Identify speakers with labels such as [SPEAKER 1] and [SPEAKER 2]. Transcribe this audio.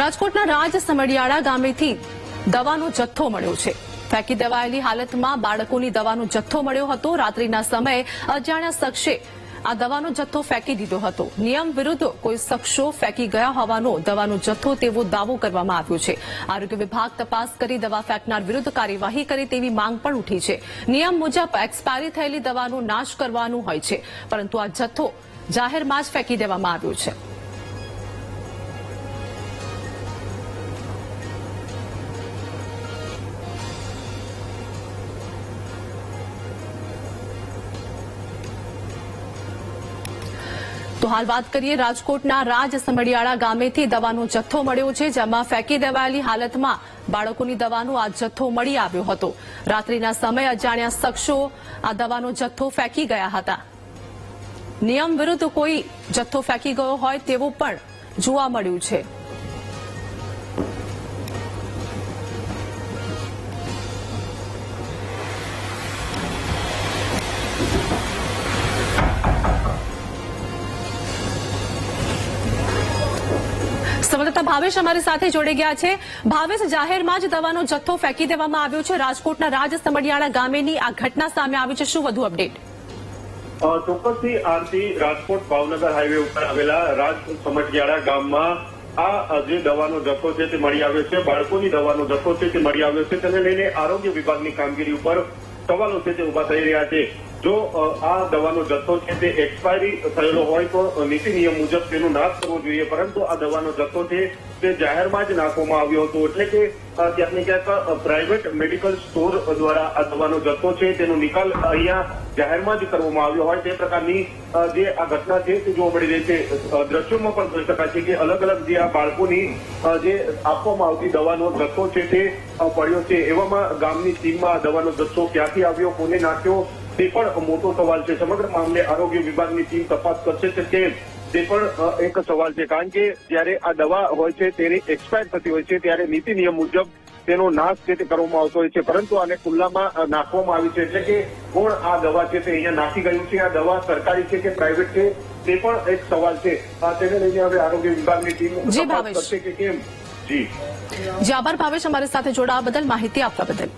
[SPEAKER 1] રાજકોટના રાજ સમડિયાળા ગામેથી દવાનો જથ્થો મળ્યો છે. ફેંકી દેવાયેલી હાલતમાં બાળકોની દવાનો જથ્થો મળ્યો હતો. રાત્રિના સમયે અજાણ્યા શખ્સે આ દવાનો જથ્થો ફેંકી દીધો હતો. નિયમ વિરુદ્ધ કોઈ શખ્સો ફેંકી ગયા હોવાનો દવાનો જથ્થો તેવો દાવો કરવામાં આવ્યો છે. આરોગ્ય વિભાગ તપાસ કરી દવા ફેંકનાર વિરુદ્ધ કાર્યવાહી કરે તેવી માંગ પણ ઉઠી છે. નિયમ મુજબ એક્સપાયરી થયેલી દવાનો નાશ કરવાનું હોય છે. પરંતુ આ જથ્થો જાહેરમાં જ ફેંકી દેવામાં આવ્યો છે. તો હાલ વાત કરીએ રાજકોટના રાજ સમડિયાળા ગામેથી દવાનો જથ્થો મળ્યો છે, જેમાં ફેંકી દેવાયેલી હાલતમાં બાળકોની દવાનો આ જથ્થો મળી આવ્યો હતો. રાત્રિના સમય અજાણ્યા શખ્સો આ દવાનો જથ્થો ફેંકી ગયા હતા. નિયમ વિરુદ્ધ કોઈ જથ્થો ફેંકી ગયો હોય તેવું પણ જોવા મળ્યું છે. સંવાદદાતા ભાવેશ અમારી સાથે જોડી ગયા છે. ભાવેશ, જાહેરમાં જ દવાનો જથ્થો ફેંકી દેવામાં આવ્યો છે. રાજકોટના રાજ ગામેની આ ઘટના સામે આવી છે. શું વધુ અપડેટ?
[SPEAKER 2] ચોક્કસથી આરતી રાજકોટ ભાવનગર હાઈવે ઉપર આવેલા રાજ સમટિયાળા ગામમાં આ જે દવાનો જથ્થો છે તે મળી આવ્યો છે. બાળકોની દવાનો જથ્થો છે તે મળી આવ્યો છે. તેને લઈને આરોગ્ય વિભાગની કામગીરી ઉપર સવાલો છે તે ઊભા થઈ રહ્યા છે. જો આ દવાનો જથ્થો છે તે એક્સપાયરી થયેલો હોય તો નીતિ નિયમ મુજબ તેનો નાશ કરવો જોઈએ. પરંતુ આ દવાનો જથ્થો છે તે જાહેરમાં જ નાખવામાં આવ્યો હતો. એટલે કે ક્યાંક ક્યાંક પ્રાઇવેટ મેડિકલ સ્ટોર દ્વારા આ દવાનો જથ્થો છે તેનો નિકાલ અહીંયા જાહેરમાં જ કરવામાં આવ્યો હોય. તે પ્રકારની જે આ ઘટના છે તે જોવા મળી રહી છે. દ્રશ્યોમાં પણ જોઈ શકાય છે કે અલગ અલગ જે આ બાળકોની જે આપવામાં આવતી દવાનો જથ્થો છે તે પડ્યો છે. એવામાં ગામની ટીમમાં દવાનો જથ્થો ક્યાંથી આવ્યો, કોને નાખ્યો તે પણ મોટો સવાલ છે સમગ્ર મામલે આરોગ્ય વિભાગની ટીમ તપાસ કરશે કે કેમ તે પણ એક સવાલ છે કારણ કે જ્યારે આ દવા હોય છે તેની એક્સપાયર થતી હોય છે ત્યારે નીતિ નિયમ મુજબ તેનો નાશ છે તે કરવામાં આવતો હોય છે પરંતુ આને ખુલ્લામાં નાખવામાં આવી છે એટલે કે કોણ આ દવા છે તે અહીંયા નાખી ગયું છે આ દવા સરકારી છે કે પ્રાઇવેટ છે તે પણ એક સવાલ છે. તેને લઈને હવે આરોગ્ય વિભાગની ટીમ તપાસ કરશે કે કેમ? જી.
[SPEAKER 1] જે આભાર ભાવેશ અમારી સાથે જોડાવા બદલ માહિતી આપવા બદલ.